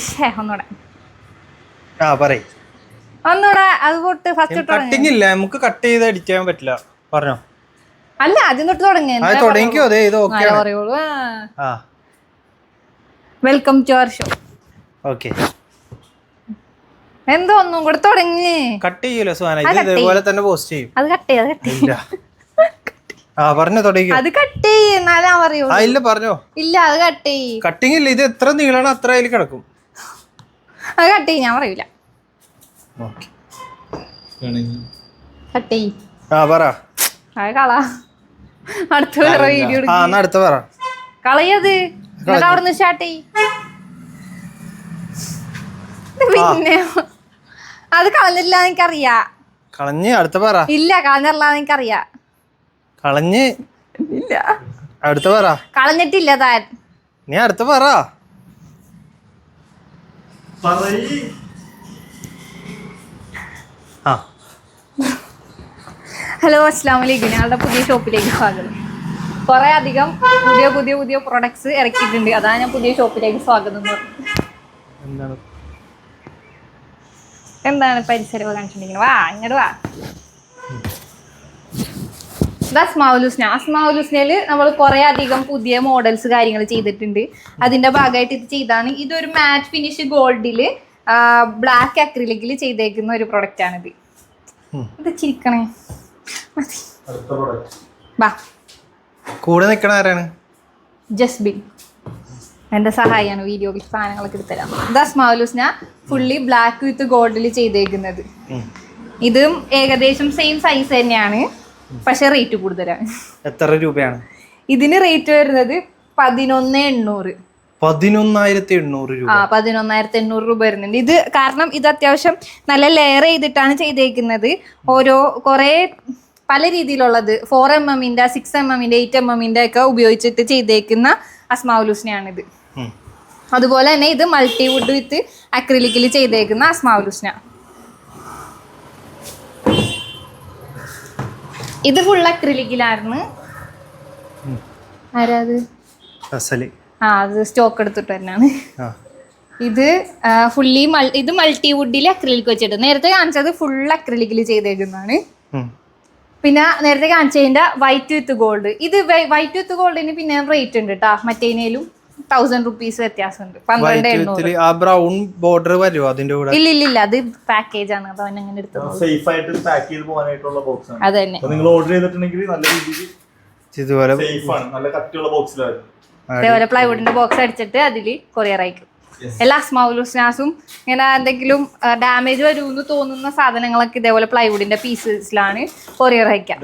ശ്ശേ, ഒന്നൂടെ. ആ പറയ്. അത് തൊട്ട് ഫസ്റ്റ് കട്ടിങ് ഇല്ല നമുക്ക് കട്ട് ചെയ്ത് പറ്റില്ല. പറഞ്ഞോ? അല്ല ആദ്യം തൊട്ട് തുടങ്ങി. അത് തുടങ്ങിക്കോ അതെ ഇത് ഓക്കെ പറയുള്ളൂ. ആ. Welcome to our show okay എന്തോ ഒന്നും കൂടെ തുടങ്ങി. കട്ട് ചെയ്യൂലോ സുഹാന? ഇത് ഇതേപോലെ തന്നെ പോസ്റ്റ് ചെയ്യും. അത് കട്ട് ചെയ്യാം കട്ട് ആ പറഞ്ഞോ അത് കട്ട് ചെയ്യ് എന്നാലേ ഞാൻ ആ ഇല്ല പറഞ്ഞോ. ഇല്ല അത് കട്ട് ചെയ്യ്. കട്ടിങ് ഇല്ല ഇത് എത്ര നീളാണ് അത്ര അതിൽ കിടക്കും. അത് കട്ട് ചെയ്യ് ഞാൻ പറയൂല. ഓക്കേ. കട്ട് ചെയ്യ്. ആ പറ. അത് കള. അടുത്ത വേറെ വീഡിയോ ആ എന്നാ അടുത്ത പറ. കളയത് എന്നിട്ട് അവിടുന്ന് സ്റ്റാർട്ട് ചെയ്യ്. പിന്നെ അത് കളഞ്ഞില്ല എനിക്കറിയാ. കളഞ്ഞ് അടുത്ത പറ. ഇല്ല കളഞ്ഞില്ല എനിക്കറിയാ. കളഞ്ഞ് ഇല്ല. അടുത്ത പറ. കളഞ്ഞിട്ടില്ല താൻ. നീ അടുത്ത പറ. ആ. ഹലോ അസ്സാം വലൈക്കും ഞങ്ങളുടെ പുതിയ ഷോപ്പിലേക്ക് സ്വാഗതം. കുറെ അധികം പുതിയ പുതിയ പുതിയ പ്രൊഡക്ട്സ് ഇറക്കിയിട്ടുണ്ട്. അതാണ് ഞാൻ പുതിയ ഷോപ്പിലേക്ക് സ്വാഗതം. എന്താണ്? എന്താണ് പരിസരം കാണിച്ചിട്ടുണ്ടെങ്കിൽ വാ അങ്ങോട്ട് വാ. അസ്മാവുലുസ്ന നമ്മൾ കുറെ അധികം പുതിയ മോഡൽസ് കാര്യങ്ങൾ ചെയ്തിട്ടുണ്ട്. അതിന്റെ ഭാഗമായിട്ട് ഇത് ചെയ്താണ്. ഇതൊരു മാറ്റ് ഫിനിഷ് ഗോൾഡിൽ ബ്ലാക്ക് അക്രിലിക്കിൽ ചെയ്തേക്കുന്ന ഒരു പ്രൊഡക്റ്റ് ആണിത്. ഇത് ചിരിക്കണേ. വാ കൂടെ നിക്കണ ആരാണ്? ജസ്ബിൻ. എന്റെ സഹായിയാണ് വീഡിയോ സാധനങ്ങളൊക്കെ എടുത്തരാം ഇത് ഞാൻ ഫുള്ളി ബ്ലാക്ക് വിത്ത് ഗോൾഡിൽ ചെയ്തേക്കുന്നത്. ഇതും ഏകദേശം സെയിം സൈസ് തന്നെയാണ്. പക്ഷെ റേറ്റ് കൂടുതലാണ് എത്ര രൂപയാണ്? ഇതിന് റേറ്റ് വരുന്നത് പതിനൊന്ന് എണ്ണൂറ്. പതിനൊന്നായിരത്തി എണ്ണൂറ് രൂപ. ആ പതിനൊന്നായിരത്തി എണ്ണൂറ് രൂപ വരുന്നുണ്ട്. ഇത് കാരണം ഇത് അത്യാവശ്യം നല്ല ലെയർ ചെയ്തിട്ടാണ് ചെയ്തേക്കുന്നത്. ഓരോ കുറേ പല രീതിയിലുള്ളത്. ഫോർ എം എമ്മിന്റെ സിക്സ് എം എമ്മിന്റെ എയ്റ്റ് എം എമ്മിന്റെ ഒക്കെ ഉപയോഗിച്ചിട്ട് ചെയ്തേക്കുന്ന അസ്മാവലൂസ്നയാണിത്. അതുപോലെ തന്നെ ഇത് മൾട്ടി വുഡ് വിത്ത് അക്രിലിക്കിൽ ചെയ്തേക്കുന്ന അസ്മാവുലുസ്ന ഇത് ഫുൾ അക്രിലിക്കിലായിരുന്നു ആരാത് ആ അത് സ്റ്റോക്ക് എടുത്തിട്ട് തന്നെയാണ് ഇത് ഫുള്ളി ഇത് മൾട്ടി വുഡിൽ അക്രിലിക് വെച്ചിട്ട്. നേരത്തെ കാണിച്ചത് ഫുൾ അക്രിലിക്കിൽ ചെയ്തേക്കുന്നതാണ്. പിന്നെ നേരത്തെ കാണിച്ചതിന്റെ വൈറ്റ് വിത്ത് ഗോൾഡ് ഇത് വൈറ്റ് വിത്ത് ഗോൾഡിന് പിന്നെ റേറ്റ് ഉണ്ട് കേട്ടോ മറ്റേനേലും. തൗസൻഡ് റുപ്പീസ് വ്യത്യാസമുണ്ട്. പന്ത്രണ്ട് എണ്ണൂറ്. ആ ബ്രൗൺ ബോർഡർ വരുമോ അതിന്റെ കൂടെ? ഇല്ല ഇല്ല ഇല്ല. അത് പാക്കേജ് ആണ്. അത് അങ്ങനെ എടുത്തത്. സേഫ് ആയിട്ട് പാക്ക് ചെയ്ത് പോകാനായിട്ടുള്ള ബോക്സ് ആണ്. അത് തന്നെ. നിങ്ങൾ ഓർഡർ ചെയ്തിട്ടുണ്ടെങ്കിൽ നല്ല രീതിയിൽ ഇതുപോലെ സേഫ് ആണ്. നല്ല കട്ടിയുള്ള ബോക്സിലായിരുന്നു അതേപോലെ പ്ലൈവുഡിന്റെ ബോക്സ് അടിച്ചിട്ട് അതിൽ കൊറിയർ അയക്കും എല്ലാ സ്മൗലുസ്നാസും ഇങ്ങനെ എന്തെങ്കിലും ഡാമേജ് വരുമെന്ന് തോന്നുന്ന സാധനങ്ങളൊക്കെ ഇതേപോലെ പ്ലൈവുഡിന്റെ പീസസിലാണ് കൊറിയർ അയക്കാം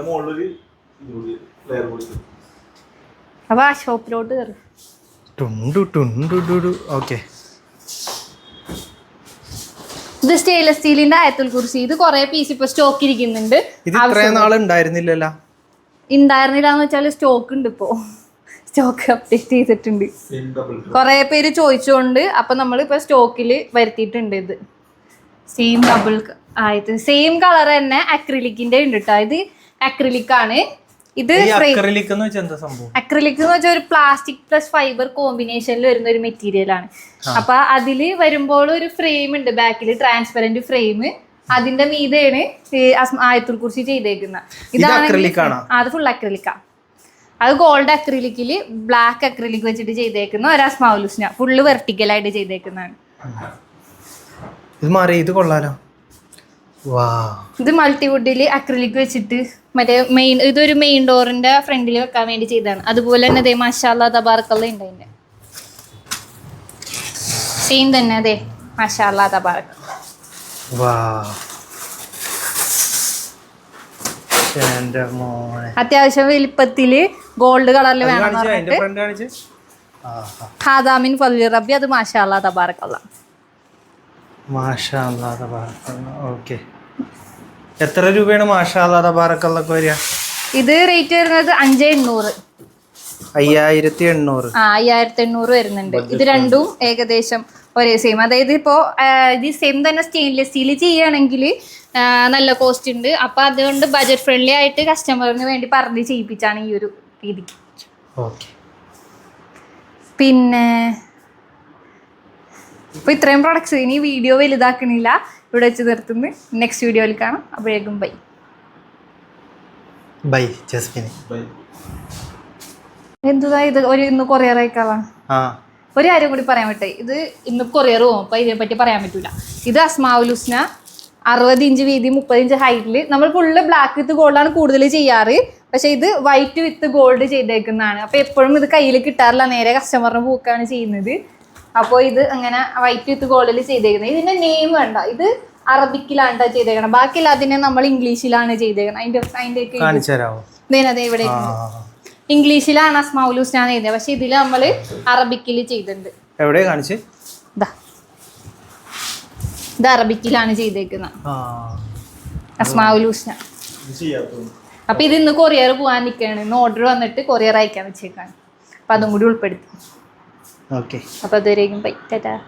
അപ്പൊ ആ ഷോപ്പിലോട്ട് കയറി ടുണ്ടു ടുണ്ടു ടുടു ഓക്കെ. ഇത് സ്റ്റെയിൻലെസ് സ്റ്റീലിന്റെ ആയത്തിൽ കുറിച്ച് ഇത് കുറെ പീസ് ഇപ്പൊ സ്റ്റോക്ക് ഇരിക്കുന്നുണ്ട്. ഇത് ഇത്രയും നാൾ ഉണ്ടായിരുന്നില്ലല്ലോ ഉണ്ടായിരുന്നില്ല എന്ന് വെച്ചാൽ സ്റ്റോക്ക് ഉണ്ട് ഇപ്പോ. സ്റ്റോക്ക് അപ്ഡേറ്റ് ചെയ്തിട്ടുണ്ട്. കുറെ പേര് ചോദിച്ചുകൊണ്ട് അപ്പൊ നമ്മൾ ഇപ്പൊ സ്റ്റോക്കിൽ വരുത്തിയിട്ടുണ്ട് ഇത്. സെയിം ഡബിൾ ആയിട്ട് സെയിം കളർ തന്നെ അക്രിലിക്കിന്റെ ഉണ്ട് കേട്ടോ ഇത് അക്രിലിക് ആണ്. ഇത് അക്രലിക് എന്ന് വെച്ചാൽ ഒരു പ്ലാസ്റ്റിക് പ്ലസ് ഫൈബർ കോമ്പിനേഷനിൽ വരുന്ന ഒരു മെറ്റീരിയൽ ആണ്. അപ്പൊ അതിൽ വരുമ്പോൾ ഒരു ഫ്രെയിം ഉണ്ട് ബാക്കിൽ ട്രാൻസ്പെറന്റ് ഫ്രെയിം അതിന്റെ മീതെയാണ് ആയത്തുൽ കുറിച്ച് ചെയ്തേക്കുന്നത് ഇതാണ് അത് ഫുൾ അക്രലിക്കാ അത് ഗോൾഡ് അക്രിലിക്കിൽ ബ്ലാക്ക് അക്രിലിക് വെച്ചിട്ട് ചെയ്തേക്കുന്ന ഒരു അസ്മാവുലുസ്ന ഫുള്ള് വെർട്ടിക്കൽ ആയിട്ട് ചെയ്തേക്കുന്നതാണ് ഇത് മാറി ഇത് കൊള്ളാലോ. വാ. ഇത് മൾട്ടിവുഡിൽ അക്രിലിക് വെച്ചിട്ട് മറ്റേ മെയിൻ ഇതൊരു മെയിൻ ഡോറിന്റെ ഫ്രണ്ടിൽ വെക്കാൻ വേണ്ടി ചെയ്തതാണ്. അതുപോലെ തന്നെ അതേ മഷാല തബാർക്കല്ല ഉണ്ട് അതിന്റെ. സെയിം തന്നെ അതെ മഷാല തബാർക്ക് അത്യാവശ്യം വലിപ്പത്തിൽ ഗോൾഡ് കളറിൽ വേണം ഹാദാമിൻ ഫലി റബി അത് മാഷാല്ല തബാറക്കല്ല. മാഷാ ഓക്കെ. എത്ര രൂപയാണ് മാഷാ അല്ലാതെ ബാറക്കല്ലൊക്കെ വരിക? ഇത് റേറ്റ് വരുന്നത് അഞ്ച് എണ്ണൂറ്. അയ്യായിരത്തി എണ്ണൂറ്. ആ അയ്യായിരത്തി എണ്ണൂറ് വരുന്നുണ്ട്. ഇത് രണ്ടും ഏകദേശം ഒരേ സെയിം അതായത് ഇപ്പോ ഇത് സെയിം തന്നെ സ്റ്റെയിൻലെസ് സ്റ്റീൽ ചെയ്യുകയാണെങ്കിൽ നല്ല കോസ്റ്റ് ഉണ്ട്. അപ്പോൾ അതുകൊണ്ട് ബജറ്റ് ഫ്രണ്ട്ലി ആയിട്ട് കസ്റ്റമറിന് വേണ്ടി പറഞ്ഞ് ചെയ്യിപ്പിച്ചാണ് ഈ ഒരു രീതിക്ക് പിന്നെ ഇപ്പൊ ഇത്രയും പ്രൊഡക്ട്സ് ഇനി വീഡിയോ വലുതാക്കണില്ല. ഇവിടെ വെച്ച് നിർത്തുന്നു. നെക്സ്റ്റ് വീഡിയോയിൽ കാണാം. അപ്പോഴേക്കും ബൈ ബൈ ജസ്മിൻ ബൈ എന്തുതാ ഇത്? ഒരു ഇന്ന് കൊറിയർ അയക്കാളാണ് ആ. ഒരു കാര്യം കൂടി പറയാൻ പറ്റേ. ഇത് ഇന്ന് കൊറിയർ പോകും അപ്പൊ ഇതിനെ പറ്റി പറയാൻ പറ്റൂല. ഇത് അസ്മാവുലുസ്ന അറുപത് ഇഞ്ച് വീതി മുപ്പത് ഇഞ്ച് ഹൈറ്റിൽ നമ്മൾ ഫുള്ള് ബ്ലാക്ക് വിത്ത് ഗോൾഡാണ് കൂടുതൽ ചെയ്യാറ്. പക്ഷെ ഇത് വൈറ്റ് വിത്ത് ഗോൾഡ് ചെയ്തേക്കുന്നതാണ്. അപ്പൊ എപ്പോഴും ഇത് കയ്യിൽ കിട്ടാറില്ല. നേരെ കസ്റ്റമറിന് പൂക്കാണ് ചെയ്യുന്നത്. അപ്പോൾ ഇത് അങ്ങനെ വൈറ്റ് വിത്ത് ഗോൾഡിൽ ചെയ്തേക്കുന്നത്. ഇതിന്റെ നെയിം വേണ്ട ഇത് അറബിക്കിലാണ് ചെയ്തേക്കണം ബാക്കി അതിനെ നമ്മൾ ഇംഗ്ലീഷിലാണ് ചെയ്തേക്കുന്നത് അതിന്റെ അതിന്റെ ഇവിടെ ഇംഗ്ലീഷിലാണ് ഞാൻ എഴുതിയത്. പക്ഷെ ഇതിൽ നമ്മൾ അറബിക്കിൽ ചെയ്തിട്ടുണ്ട്. എവിടെ കാണിച്ച്? ദാ. ഇത് അറബിക്കിലാണ് ചെയ്തേക്കുന്നത്. അസ്മാവുലൂസ്ന ചെയ്യാത്തത്. അപ്പൊ ഇത് ഇന്ന് കൊറിയർ പോകാൻ നിൽക്കുകയാണ് ഇന്ന് ഓർഡർ വന്നിട്ട് കൊറിയർ അയക്കാൻ വെച്ചേക്കാണ്. അപ്പൊ അതും കൂടി ഉൾപ്പെടുത്തി. ഓക്കെ. അപ്പോൾ അതുവരെയും ബൈ. ടാറ്റാ.